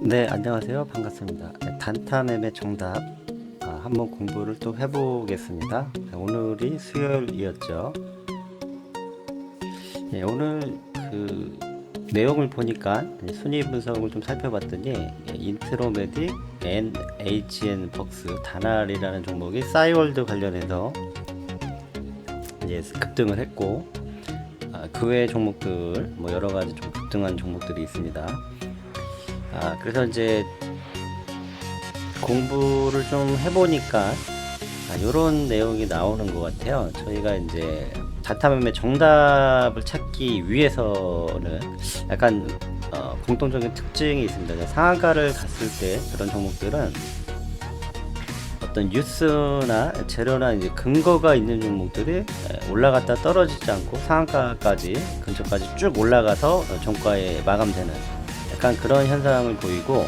네, 안녕하세요. 반갑습니다. 네, 단타 매매 정답 아, 한번 공부를 또 해보겠습니다. 네, 오늘이 수요일이었죠. 예, 오늘 그 내용을 보니까 이제 순위 분석을 좀 살펴봤더니 예, 인트로메딕, NHN 벅스, 다날이라는 종목이 싸이월드 관련해서 이제 급등을 했고 아, 그외 종목들 뭐 여러 가지 좀 급등한 종목들이 있습니다. 아, 그래서 이제 공부를 좀 해보니까 아, 이런 내용이 나오는 것 같아요. 저희가 이제 다타매매 정답을 찾기 위해서는 약간 어, 공통적인 특징이 있습니다. 이제 상한가를 갔을 때 그런 종목들은 어떤 뉴스나 재료나 이제 근거가 있는 종목들이 에, 올라갔다 떨어지지 않고 상한가까지 근처까지 쭉 올라가서 어, 종가에 마감되는 약간 그런 현상을 보이고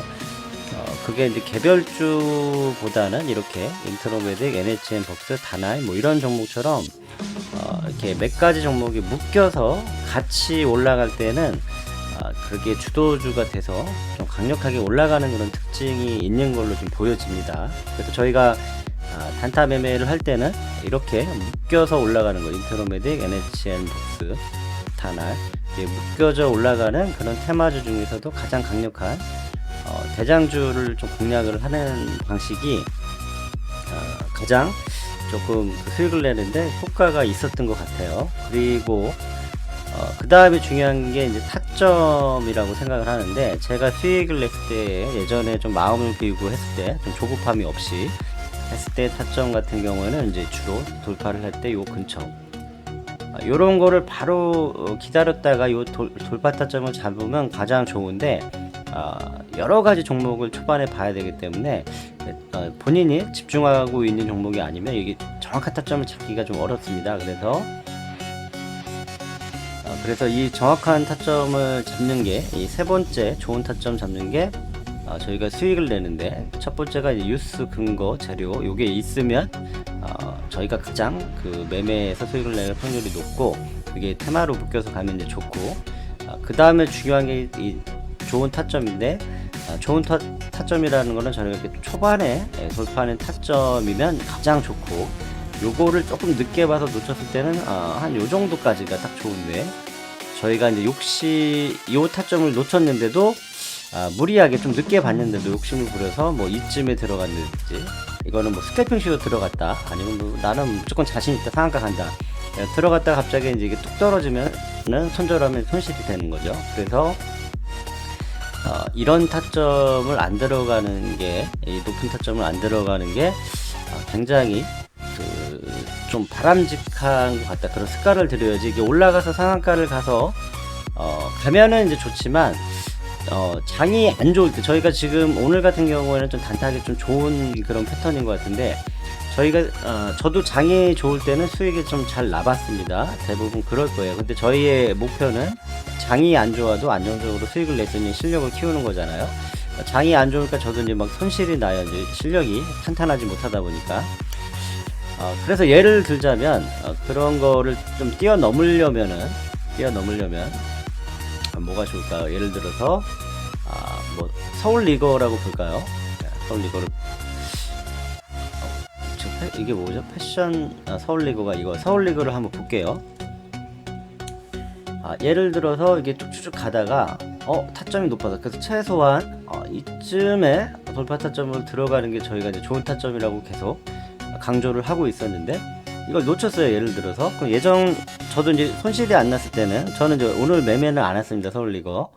어, 그게 이제 개별주보다는 이렇게 인트로메딕, NHN, 벅스, 다나이 뭐 이런 종목처럼 어, 이렇게 몇 가지 종목이 묶여서 같이 올라갈 때는 아, 그렇게 주도주가 돼서 좀 강력하게 올라가는 그런 특징이 있는 걸로 좀 보여집니다. 그래서 저희가 아, 단타 매매를 할 때는 이렇게 묶여서 올라가는 거 인트로메딕, NHN, 벅스, 이렇게 묶여져 올라가는 그런 테마주 중에서도 가장 강력한 어, 대장주를 좀 공략을 하는 방식이 어, 가장 조금 그 수익을 내는데 효과가 있었던 것 같아요. 그리고 어, 그 다음에 중요한 게 이제 타점이라고 생각을 하는데 제가 수익을 냈을 때 예전에 좀 마음을 비우고 했을 때 좀 조급함이 없이 했을 때 타점 같은 경우에는 이제 주로 돌파를 할 때 요 근처 이런 거를 바로 어, 기다렸다가 요 돌, 돌파 타점을 잡으면 가장 좋은데 아, 여러 가지 종목을 초반에 봐야 되기 때문에 어, 본인이 집중하고 있는 종목이 아니면 이게 정확한 타점을 잡기가 좀 어렵습니다. 그래서 어, 그래서 이 정확한 타점을 잡는 게 이 세 번째 좋은 타점 잡는 게 어, 저희가 수익을 내는데 첫 번째가 뉴스 근거 재료 요게 있으면 어, 저희가 가장 그 매매에서 수익을 내는 확률이 높고 그게 테마로 묶여서 가면 이제 좋고 그 다음에 중요한 게 이 좋은 타점인데 아, 좋은 타, 타점이라는 거는 저희가 이렇게 초반에 예, 돌파하는 타점이면 가장 좋고 요거를 조금 늦게 봐서 놓쳤을 때는 아, 한요 정도까지가 딱 좋은데 저희가 이제 욕시 요 타점을 놓쳤는데도 아, 무리하게 좀 늦게 봤는데도 욕심을 부려서 뭐 이쯤에 들어갔는지 이거는 뭐 스캐핑식으로 들어갔다 아니면 뭐 나는 무조건 자신 있다 상한가 간다 예, 들어갔다 갑자기 이제 이게 뚝 떨어지면은 손절하면 손실이 되는 거죠 그래서 어, 이런 타점을 안 들어가는 게, 이 높은 타점을 안 들어가는 게 어, 굉장히 그, 좀 바람직한 것 같다. 그런 습관을 들여야지. 이게 올라가서 상한가를 가서, 어, 가면은 이제 좋지만, 어, 장이 안 좋을 때, 저희가 지금 오늘 같은 경우에는 좀 단타하기 좀 좋은 그런 패턴인 것 같은데, 저희가, 어, 저도 장이 좋을 때는 수익이 좀 잘 나봤습니다. 대부분 그럴 거예요. 근데 저희의 목표는 장이 안 좋아도 안정적으로 수익을 있는 실력을 키우는 거잖아요. 장이 안 좋으니까 저도 이제 막 손실이 나요. 이제 실력이 탄탄하지 못하다 보니까. 어, 그래서 예를 들자면 어, 그런 거를 좀 뛰어넘으려면은 뛰어넘으려면 아, 뭐가 좋을까요? 예를 들어서 아, 뭐 서울 리거라고 볼까요? 네, 서울 리거를 어, 이게 뭐죠? 패션 아, 서울 리거가 이거 서울 리거를 한번 볼게요. 아, 예를 들어서 이게 쭉쭉쭉 가다가 어 타점이 높아서 그래서 최소한 어, 이쯤에 돌파 타점으로 들어가는 게 저희가 이제 좋은 타점이라고 계속 강조를 하고 있었는데 이걸 놓쳤어요 예를 들어서 그럼 예정 저도 이제 손실이 안 났을 때는 저는 이제 오늘 매매는 안 했습니다 서울 리거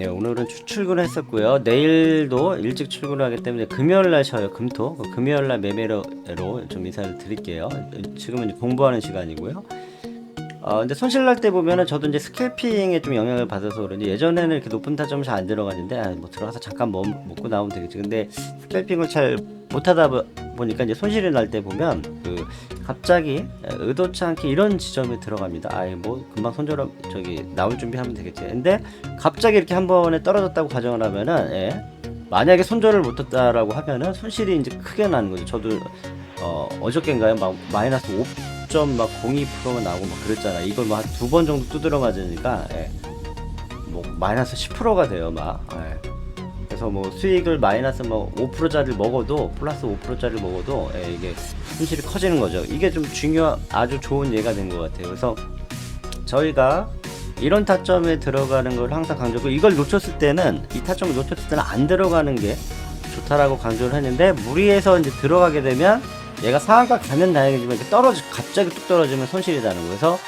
네 오늘은 출- 출근했었고요. 내일도 일찍 출근하기 때문에 금요일날 쉬어요 금토. 그 금요일날 매매로 좀 인사를 드릴게요. 지금은 공부하는 시간이고요. 어, 근데 손실 날 때 보면은 저도 이제 스캘핑에 좀 영향을 받아서 그런지 예전에는 이렇게 높은 타점이 잘 안 들어갔는데 아, 뭐 들어가서 잠깐 먹, 먹고 나오면 되겠지. 근데 스캘핑을 잘 못하다 보- 보니까 이제 손실이 날 때 보면 그 갑자기 의도치 않게 이런 지점에 들어갑니다. 아예 뭐 금방 손절 저기 나올 준비하면 되겠지. 근데 갑자기 이렇게 한 번에 떨어졌다고 가정을 하면은 예. 만약에 손절을 못했다라고 하면은 손실이 이제 크게 나는 거죠. 저도 어, 어저께인가요? 막 마이너스 5.02%가 나오고 막 그랬잖아. 이걸 뭐한두번 정도 두드려 맞으니까 예. 뭐 마이너스 10%가 돼요 막 예. 그래서 뭐 수익을 마이너스 뭐 5%짜리를 먹어도 플러스 5%짜리를 먹어도 예, 이게 손실이 커지는 거죠 이게 좀 중요 아주 좋은 예가 된 것 같아요 그래서 저희가 이런 타점에 들어가는 걸 항상 강조하고 이걸 놓쳤을 때는 이 타점을 놓쳤을 때는 안 들어가는 게 좋다라고 강조를 했는데 무리해서 이제 들어가게 되면 얘가 상한가 가면 다행이지만 이렇게 떨어지 갑자기 뚝 떨어지면 손실이라는. 그래서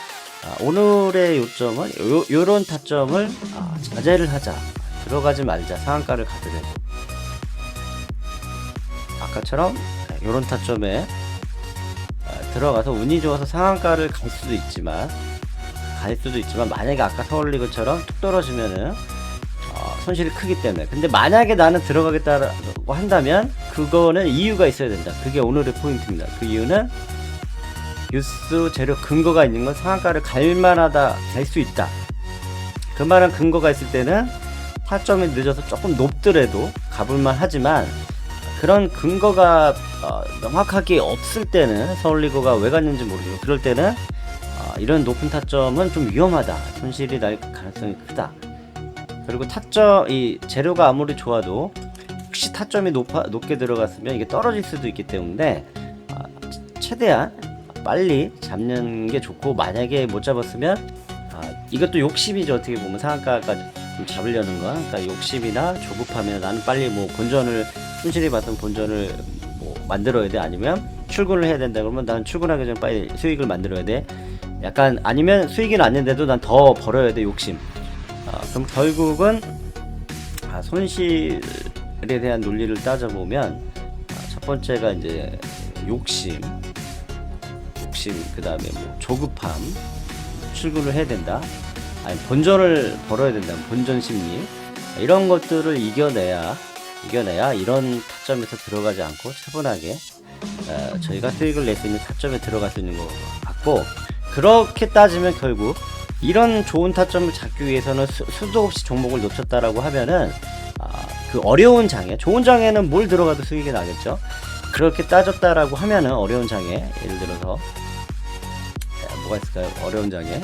아, 오늘의 요점은 요, 요런 타점을 아, 자제를 하자. 들어가지 말자. 상한가를 가더라도. 아까처럼 네, 요런 타점에 아, 들어가서 운이 좋아서 상한가를 갈 수도 있지만 갈 수도 있지만 만약에 아까 서울리그처럼 뚝 떨어지면은 어, 손실이 크기 때문에. 근데 만약에 나는 들어가겠다고 한다면 그거는 이유가 있어야 된다. 그게 오늘의 포인트입니다. 그 이유는 뉴스 재료 근거가 있는 건 상한가를 갈 만하다 갈 수 있다. 그 말은 근거가 있을 때는 타점이 늦어서 조금 높더라도 가볼만 하지만 그런 근거가 어, 명확하게 없을 때는 서울리그가 왜 갔는지 모르지만 그럴 때는 어, 이런 높은 타점은 좀 위험하다. 손실이 날 가능성이 크다. 그리고 타점 이 재료가 아무리 좋아도 혹시 타점이 높아, 높게 들어갔으면 이게 떨어질 수도 있기 때문에 아, 최대한 빨리 잡는 게 좋고 만약에 못 잡았으면 아, 이것도 욕심이죠. 어떻게 보면 상한가까지 좀 잡으려는 거 그러니까 욕심이나 조급하면 나는 빨리 뭐 본전을 손실이 봤던 본전을 뭐 만들어야 돼? 아니면 출근을 해야 된다 그러면 나는 출근하기 전에 빨리 수익을 만들어야 돼? 약간 아니면 수익이 났는데도 난 더 벌어야 돼 욕심. 아, 그럼 결국은 아, 손실에 대한 논리를 따져보면 아, 첫 번째가 이제 욕심, 욕심 그 다음에 뭐 조급함, 출근을 해야 된다. 아니 본전을 벌어야 된다. 본전 심리 이런 것들을 이겨내야 이겨내야 이런 타점에서 들어가지 않고 차분하게 어, 저희가 수익을 낼 수 있는 타점에 들어갈 수 있는 것 같고 그렇게 따지면 결국 이런 좋은 타점을 잡기 위해서는 수, 수도 없이 종목을 놓쳤다라고 하면은 아, 그 어려운 장에 좋은 장에는 뭘 들어가도 수익이 나겠죠. 그렇게 따졌다라고 하면은 어려운 장에 예를 들어서 에, 뭐가 있을까요? 어려운 장에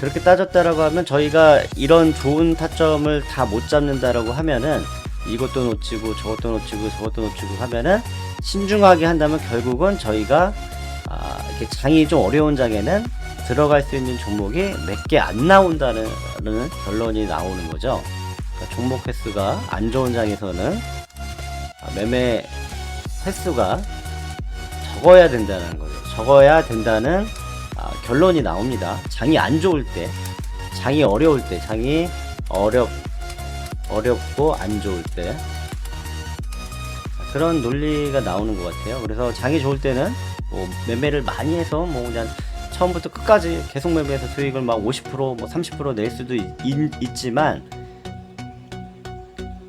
그렇게 따졌다라고 하면 저희가 이런 좋은 타점을 다 못 잡는다라고 하면은 이것도 놓치고 저것도 놓치고 저것도 놓치고 하면은 신중하게 한다면 결국은 저희가 아, 이렇게 장이 좀 어려운 장에는 들어갈 수 있는 종목이 몇 개 안 나온다는 결론이 나오는 거죠. 그러니까 종목 횟수가 안 좋은 장에서는 아, 매매 횟수가 적어야 된다는 거죠. 적어야 된다는 아, 결론이 나옵니다. 장이 안 좋을 때, 장이 어려울 때, 장이 어렵 어렵고 안 좋을 때 그런 논리가 나오는 것 같아요. 그래서 장이 좋을 때는 뭐 매매를 많이 해서 뭐 그냥 처음부터 끝까지 계속 매매해서 수익을 막 50%뭐 30%낼 수도 있, 지만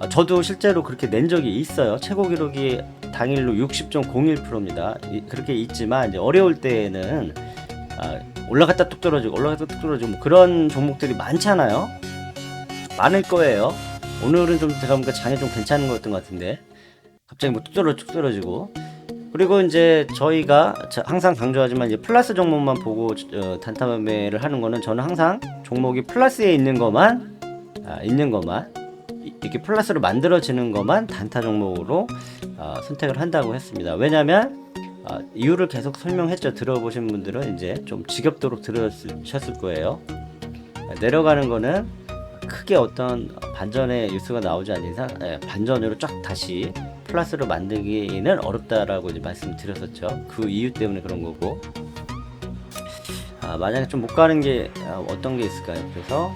저도 실제로 그렇게 낸 적이 있어요. 최고 기록이 당일로 60.01%입니다. 그렇게 있지만 이제 어려울 때는 아, 올라갔다 뚝 떨어지고 올라갔다 뚝 떨어지고 뭐 그런 종목들이 많잖아요. 많을 거예요. 오늘은 좀 제가 보니까 장이 좀 괜찮은 거였던 것 같은데 갑자기 뭐 뚝 떨어 뚝 떨어지고 그리고 이제 저희가 자- 항상 강조하지만 이제 플러스 종목만 보고 어, 단타 매매를 하는 거는 저는 항상 종목이 플러스에 있는 것만 아, 있는 것만 이- 이렇게 플러스로 만들어지는 것만 단타 종목으로 어, 선택을 한다고 했습니다. 왜냐하면 아, 이유를 계속 설명했죠. 들어보신 분들은 이제 좀 지겹도록 들으셨을 거예요. 아, 내려가는 거는 크게 어떤 반전의 뉴스가 나오지 않는 이상 예, 반전으로 쫙 다시 플러스로 만들기는 어렵다라고 이제 말씀드렸었죠. 그 이유 때문에 그런 거고. 아, 만약에 좀 못 가는 게 아, 어떤 게 있을까요? 그래서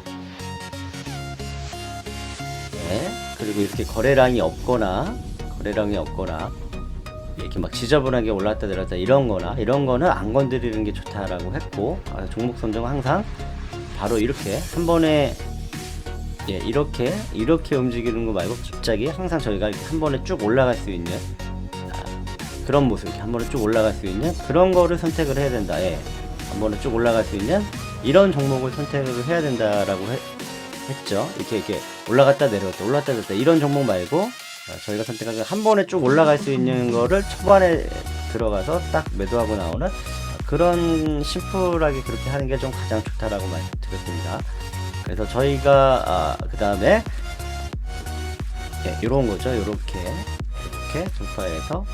네, 그리고 이렇게 거래량이 없거나 거래량이 없거나 이렇게 막 지저분하게 올랐다 내렸다 이런 거나 이런 거는 안 건드리는 게 좋다라고 했고 아, 종목 선정은 항상 바로 이렇게 한 번에 예, 이렇게 이렇게 움직이는 거 말고 갑자기 항상 저희가 이렇게 한 번에 쭉 올라갈 수 있는 아, 그런 모습, 이렇게 한 번에 쭉 올라갈 수 있는 그런 거를 선택을 해야 된다. 예, 한 번에 쭉 올라갈 수 있는 이런 종목을 선택을 해야 된다라고 해- 했죠. 이렇게 이렇게 올라갔다 내려갔다 올라갔다 내려갔다 이런 종목 말고 아, 저희가 선택한 건한 번에 쭉 올라갈 수 있는 거를 초반에 들어가서 딱 매도하고 나오는 그런 심플하게 그렇게 하는 게 좀 가장 좋다라고 말씀드렸습니다. 그래서 저희가 아, 그 다음에 이런 거죠. 이렇게 이렇게 돌파해서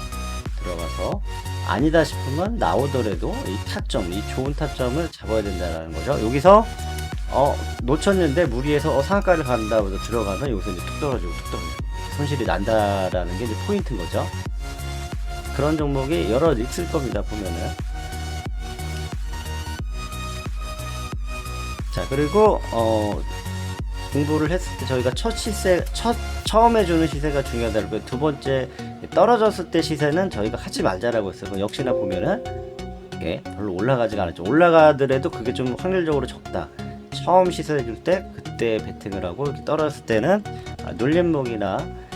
들어가서 아니다 싶으면 나오더라도 이 타점, 이 좋은 타점을 잡아야 된다는 거죠. 여기서 어 놓쳤는데 무리해서 어 상한가를 간다고 해서 들어가면 여기서 이제 툭 떨어지고 툭 떨어지고 손실이 난다라는 게 이제 포인트인 거죠. 그런 종목이 여러 있을 겁니다 보면은. 자 그리고 어 공부를 했을 때 저희가 첫 시세 첫 처음 해주는 시세가 중요하다고 두 번째 떨어졌을 때 시세는 저희가 하지 말자라고 했어요. 역시나 보면은 이게 별로 올라가지가 않았죠. 올라가더라도 그게 좀 확률적으로 적다. 처음 시세 줄때 그때 베팅을 하고 떨어졌을 때는 아, 눌림목이나 아,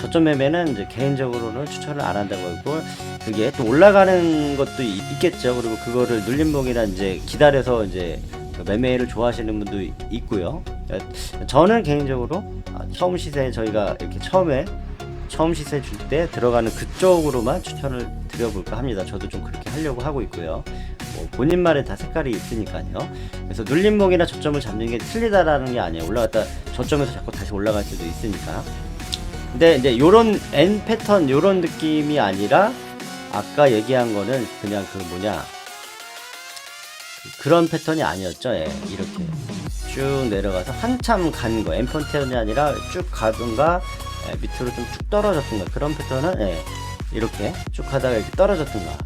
저점 매매는 이제 개인적으로는 추천을 안 한다고 했고 그게 또 올라가는 것도 있, 있겠죠. 그리고 그거를 눌림목이나 이제 기다려서 이제 그 매매를 좋아하시는 분도 이- 있고요. 저는 개인적으로 아, 처음 시세 저희가 이렇게 처음에 처음 시세 줄 때 들어가는 그쪽으로만 추천을 드려볼까 합니다. 저도 좀 그렇게 하려고 하고 있고요. 뭐 본인만의 다 색깔이 있으니까요. 그래서 눌림목이나 저점을 잡는 게 틀리다라는 게 아니에요. 올라갔다 저점에서 자꾸 다시 올라갈 수도 있으니까. 근데 이제 요런 N 패턴 요런 느낌이 아니라 아까 얘기한 거는 그냥 그 뭐냐 그런 패턴이 아니었죠. 예, 이렇게 쭉 내려가서 한참 간 거. M 패턴이 아니라 쭉 가든가 예, 밑으로 좀 쭉 떨어졌던가 그런 패턴은 예, 이렇게 쭉 가다가 이렇게 떨어졌던가.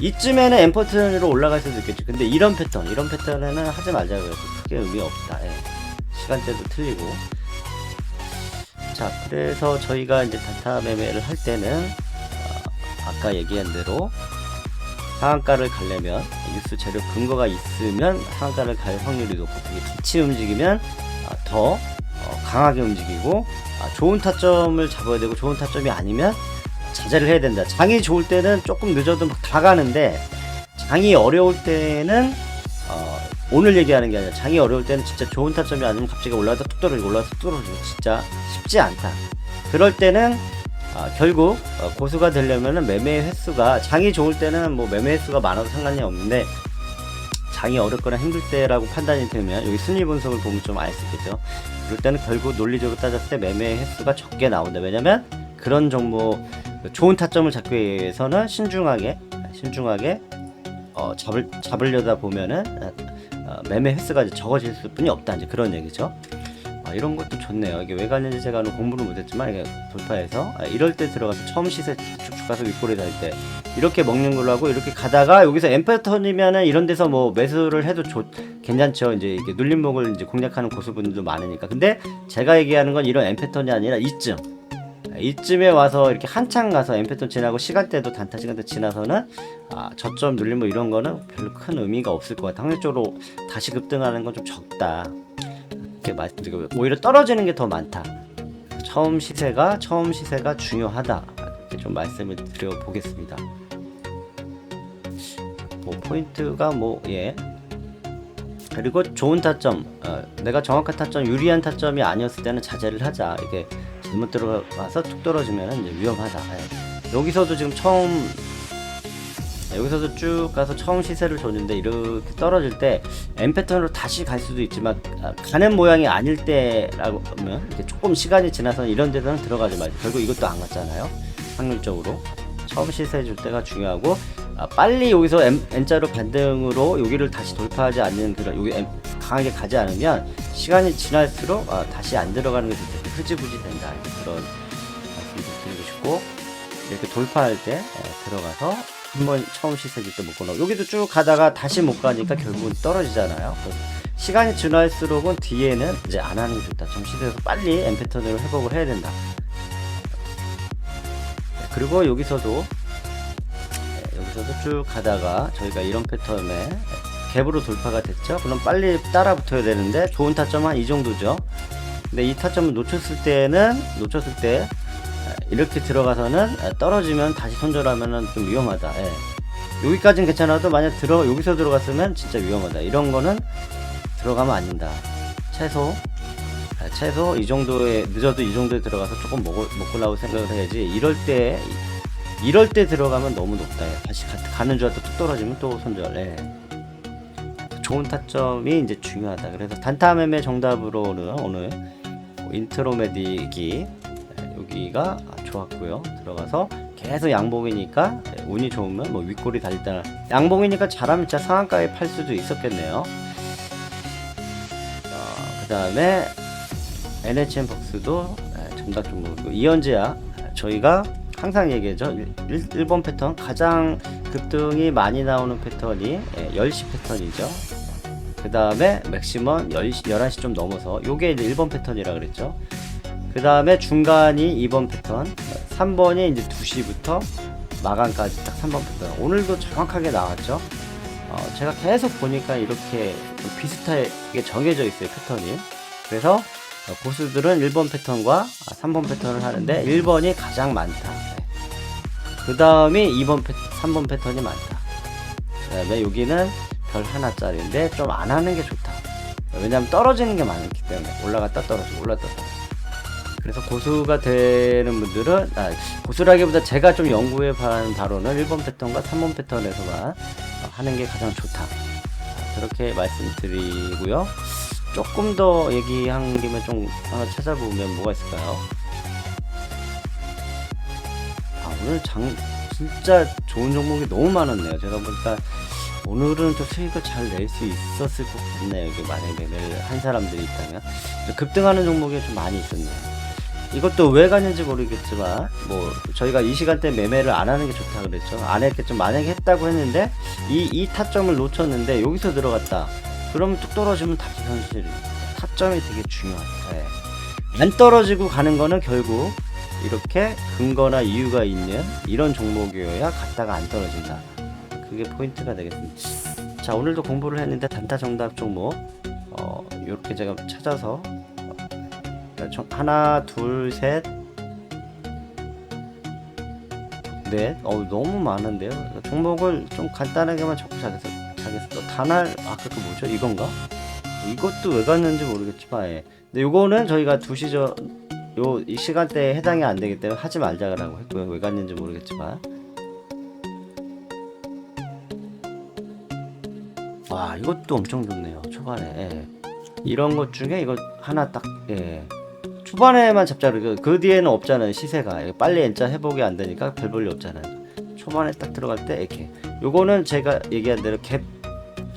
이쯤에는 M 패턴으로 올라갈 수도 있겠죠. 근데 이런 패턴, 이런 패턴에는 하지 말자고 해서 크게 의미 없다. 예. 시간대도 틀리고. 자, 그래서 저희가 이제 단타 매매를 할 때는 어, 아까 얘기한 대로 상한가를 가려면 뉴스 재료 근거가 있으면 상한가를 갈 확률이 높고 그게 같이 움직이면 아, 더 어, 강하게 움직이고 아, 좋은 타점을 잡아야 되고 좋은 타점이 아니면 자제를 해야 된다. 장이 좋을 때는 조금 늦어도 막다 가는데 장이 어려울 때는 어, 오늘 얘기하는 게 아니라 장이 어려울 때는 진짜 좋은 타점이 아니면 갑자기 올라가다 뚝 떨어지고 올라가다 뚝 떨어지고 진짜 쉽지 않다. 그럴 때는 아, 결국 어, 고수가 되려면은 매매 횟수가 장이 좋을 때는 뭐 매매 횟수가 많아도 상관이 없는데 장이 어렵거나 힘들 때라고 판단이 되면 여기 순위 분석을 보면 좀 알 수 있겠죠. 그럴 때는 결국 논리적으로 따졌을 때 매매 횟수가 적게 나온다. 왜냐면 그런 종목 좋은 타점을 잡기 위해서는 신중하게 신중하게 어, 잡을 잡으려다 보면은 매매 횟수가 적어질 수뿐이 없다. 이제 그런 얘기죠. 아, 이런 것도 좋네요. 이게 왜 갔는지 제가 공부를 못했지만 이게 돌파해서 아, 이럴 때 들어가서 처음 시세 쭉쭉 가서 윗골이 달때 이렇게 먹는 걸로 하고 이렇게 가다가 여기서 M 패턴이면은 이런 데서 뭐 매수를 해도 좋 괜찮죠. 이제 이게 눌림목을 이제 공략하는 고수분들도 많으니까. 근데 제가 얘기하는 건 이런 M 패턴이 아니라 이쯤 아, 이쯤에 와서 이렇게 한창 가서 패턴 지나고 시간대도 단타 시간대 지나서는 아, 저점 눌림목 이런 거는 별로 큰 의미가 없을 것 같아. 확률적으로 다시 급등하는 건 좀 적다. 이렇게 말씀드리고 오히려 떨어지는 게 더 많다. 처음 시세가 처음 시세가 중요하다. 이렇게 좀 말씀을 드려 보겠습니다. 뭐 포인트가 뭐 예. 그리고 좋은 타점, 어, 내가 정확한 타점, 유리한 타점이 아니었을 때는 자제를 하자. 이게 잘못 들어가서 툭 떨어지면 이제 위험하다. 예. 여기서도 지금 처음 여기서도 쭉 가서 처음 시세를 줬는데 이렇게 떨어질 때 M 패턴으로 다시 갈 수도 있지만 아, 가는 모양이 아닐 때라고 하면 조금 시간이 지나서 이런 데서는 들어가지 말고 결국 이것도 안 갔잖아요 확률적으로 처음 시세 줄 때가 중요하고 아, 빨리 여기서 M, N자로 반등으로 여기를 다시 돌파하지 않는 그런 여기 M, 강하게 가지 않으면 시간이 지날수록 아, 다시 안 들어가는 게 되게 흐지부지 된다. 그런 말씀을 드리고 싶고 이렇게 돌파할 때 에, 들어가서 한번 처음 시세 줄때못 끊어 여기도 쭉 가다가 다시 못 가니까 결국은 떨어지잖아요. 시간이 지날수록은 뒤에는 이제 안 하는 게 좋다. 좀 시세에서 빨리 M 패턴으로 회복을 해야 된다. 네, 그리고 여기서도 네, 여기서도 쭉 가다가 저희가 이런 패턴에 갭으로 돌파가 됐죠? 그럼 빨리 따라 붙어야 되는데 좋은 타점은 한이 정도죠 근데 이 타점을 놓쳤을 때는 놓쳤을 때 이렇게 들어가서는 떨어지면 다시 손절하면은 좀 위험하다. 예. 여기까지는 괜찮아도 만약 들어 여기서 들어갔으면 진짜 위험하다. 이런 거는 들어가면 안 된다. 최소 아, 최소 이 정도에 늦어도 이 정도에 들어가서 조금 먹을 먹고 나올 생각을 해야지. 이럴 때 이럴 때 들어가면 너무 높다. 예. 다시 가, 가는 줄 알았다 뚝 떨어지면 또 손절. 예. 좋은 타점이 이제 중요하다. 그래서 단타 매매 정답으로는 오늘 인트로메딕이 네, 여기가 좋았고요. 들어가서 계속 양봉이니까 네, 운이 좋으면 뭐 윗골이 달리다 양봉이니까 잘하면 진짜 상한가에 팔 수도 있었겠네요. 그 다음에 NHN 박스도 네, 정답 종목이고 이현재야 저희가 항상 얘기하죠. 1, 번 패턴 가장 급등이 많이 나오는 패턴이 예, 10시 패턴이죠. 그 다음에 맥시멈 10시, 11시 좀 넘어서 요게 이제 1번 패턴이라 그랬죠. 그 다음에 중간이 2번 패턴, 3번이 이제 2시부터 마감까지 딱 3번 패턴. 오늘도 정확하게 나왔죠. 어, 제가 계속 보니까 이렇게 좀 비슷하게 정해져 있어요, 패턴이. 그래서 어, 고수들은 1번 패턴과 3번 패턴을 하는데 1번이 가장 많다. 그 다음이 2번 패, 3번 패턴이 많다. 그 다음에 여기는 별 하나짜리인데 좀 안 하는 게 좋다. 왜냐면 떨어지는 게 많기 때문에 올라갔다 떨어지고 올라갔다 떨어지고. 그래서 고수가 되는 분들은 아, 고수라기보다 제가 좀 연구해 본 바로는 1번 패턴과 3번 패턴에서만 어, 하는 게 가장 좋다. 아, 그렇게 말씀드리고요. 조금 더 얘기한 김에 좀 하나 찾아보면 뭐가 있을까요? 아, 오늘 장 진짜 좋은 종목이 너무 많았네요. 제가 보니까 오늘은 좀 수익을 잘 낼 수 있었을 것 같네요. 이게 만약에 매매를 한 사람들이 있다면 급등하는 종목이 좀 많이 있었네요. 이것도 왜 갔는지 모르겠지만 뭐 저희가 이 시간대 매매를 안 하는 게 좋다 그랬죠. 안 했겠죠. 만약에 했다고 했는데 이 이 타점을 놓쳤는데 여기서 들어갔다. 그러면 뚝 떨어지면 다시 현실이 타점이 되게 중요하다. 예. 안 떨어지고 가는 거는 결국 이렇게 근거나 이유가 있는 이런 종목이어야 갔다가 안 떨어진다. 그게 포인트가 되겠습니다. 자 오늘도 공부를 했는데 단타 정답 종목 어 이렇게 제가 찾아서 어, 정- 하나 둘셋 넷, 어 너무 많은데요. 종목을 좀 간단하게만 적고 자겠어. 자겠어. 또 단알 아까 그 뭐죠? 이건가? 이것도 왜 갔는지 모르겠지만, 예. 근데 요거는 저희가 2시 저, 요, 이 시간대에 해당이 안 되기 때문에 하지 말자라고 했고요. 왜 갔는지 모르겠지만. 와, 이것도 엄청 좋네요. 초반에. 예. 이런 것 중에 이거 하나 딱, 예. 초반에만 잡자 그러고 그 뒤에는 없잖아요 시세가 빨리 엔자 회복이 안 되니까 별 볼일 없잖아요 초반에 딱 들어갈 때 이렇게 요거는 제가 얘기한 대로 갭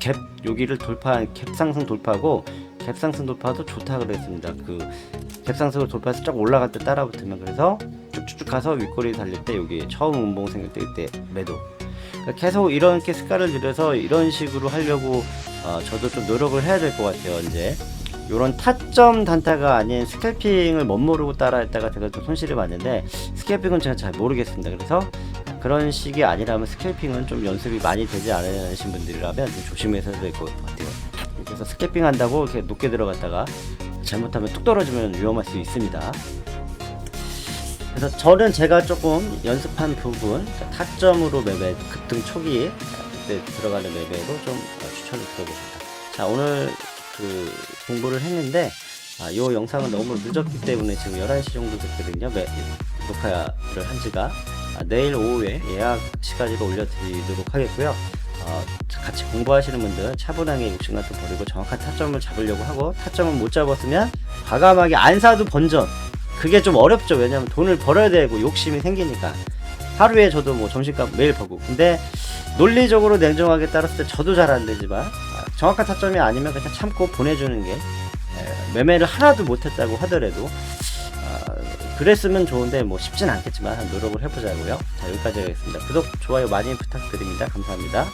갭 여기를 돌파한 갭 상승 돌파고 갭 상승 돌파도 좋다 그랬습니다 그갭 상승을 돌파해서 쫙 올라갈 때 따라 붙으면 그래서 쭉쭉쭉 가서 윗꼬리 달릴 때 여기 처음 운봉 생길 때 이때 매도 계속 이렇게 습관을 들여서 이런 식으로 하려고 어, 저도 좀 노력을 해야 될 것 같아요 이제 요런 타점 단타가 아닌 스캘핑을 멋모르고 따라했다가 제가 좀 손실을 봤는데 스캘핑은 제가 잘 모르겠습니다. 그래서 그런 식이 아니라면 스캘핑은 좀 연습이 많이 되지 않으신 분들이라면 좀 조심해서 해야 될 것 같아요. 그래서 스캘핑 한다고 이렇게 높게 들어갔다가 잘못하면 뚝 떨어지면 위험할 수 있습니다. 그래서 저는 제가 조금 연습한 부분 타점으로 매매 급등 초기 그때 들어가는 매매로 좀 추천을 드려봅니다. 자 오늘 그 공부를 했는데 아, 요 영상은 너무 늦었기 때문에 지금 11시 정도 됐거든요. 매, 녹화를 한 지가 아, 내일 오후에 예약 시간으로 올려드리도록 하겠고요. 어, 같이 공부하시는 분들 차분하게 욕심 같은 거 버리고 정확한 타점을 잡으려고 하고 타점을 못 잡았으면 과감하게 안 사도 번전 그게 좀 어렵죠. 왜냐면 돈을 벌어야 되고 욕심이 생기니까 하루에 저도 뭐 점심값 매일 벌고 근데 논리적으로 냉정하게 따랐을 때 저도 잘 안 되지만 아, 정확한 타점이 아니면 그냥 참고 보내주는 게 에, 매매를 하나도 못했다고 하더라도 아, 그랬으면 좋은데 뭐 쉽진 않겠지만 한 노력을 해보자고요. 자 여기까지 하겠습니다. 구독 좋아요 많이 부탁드립니다. 감사합니다.